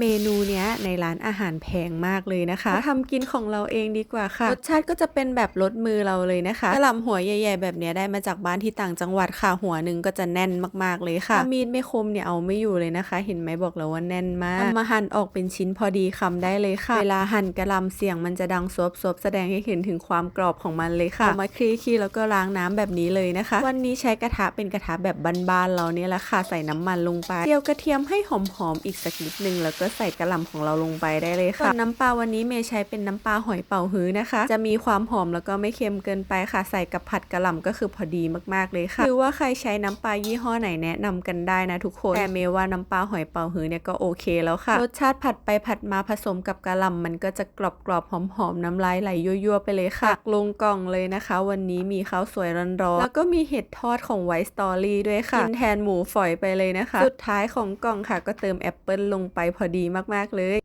เมนูเนี้ยในร้านอาหารแพงมากเลยนะคะทำกินของเราเองดีกว่าค่ะ รสชาติก็จะเป็นแบบรสมือเราเลยนะคะกระหล่ำหัวใหญ่ๆ แบบเนี้ยได้มาจากบ้านที่ต่างจังหวัดค่ะ หัวหนึ่งก็จะแน่นมากๆเลยค่ะถ้ามีดไม่คมเนี่ยเอาไม่อยู่เลยนะคะ เห็นไหมบอกแล้วว่าแน่นมากเอามาหั่นออกเป็นชิ้นพอดีคำได้เลยค่ะ เวลาหั่นกระหล่ำเสียงมันจะดังซบๆแสดงให้เห็นถึงความกรอบของมันเลยค่ะเอามาคลี่ๆแล้วก็ล้างน้ำแบบนี้เลยนะคะ วันนี้ใช้กระทะเป็นกระทะแบบบ้านๆเราเนี่ยแหละค่ะใส่น้ำมันลงไปเจียวกระเทียมให้หอมๆอีกสักนิดนึงแล้วก็ใส่กระหล่ำของเราลงไปได้เลยค่ะส่วนน้ำปลาวันนี้เมย์ใช้เป็นน้ำปลาหอยเป่าฮื้อนะคะ จะมีความหอมแล้วก็ไม่เค็มเกินไปค่ะ ใส่กับผัดกระหล่ำก็คือพอดีมากๆเลยค่ะหรือว่าใครใช้น้ำปลายี่ห้อไหนแนะนำกันได้นะทุกคนแต่เมย์ว่าน้ำปลาหอยเป่าฮื้อเนี่ยก็โอเคแล้วค่ะรสชาติผัดไปผัดมาผสมกับกระหล่ำมันก็จะกรอบๆหอมๆน้ำลายไหลยั่วๆไปเลยค่ะตักลงกล่องเลยนะคะ วันนี้มีข้าวสวยร้อนๆแล้วก็มีเห็ดทอดของไวท์สตอรี่ด้วยค่ะกินแทนหมูฝอยไปเลยนะคะ สุดท้ายของกล่องค่ะก็เติมแอปเปิลลงไปพอดีมากๆเลย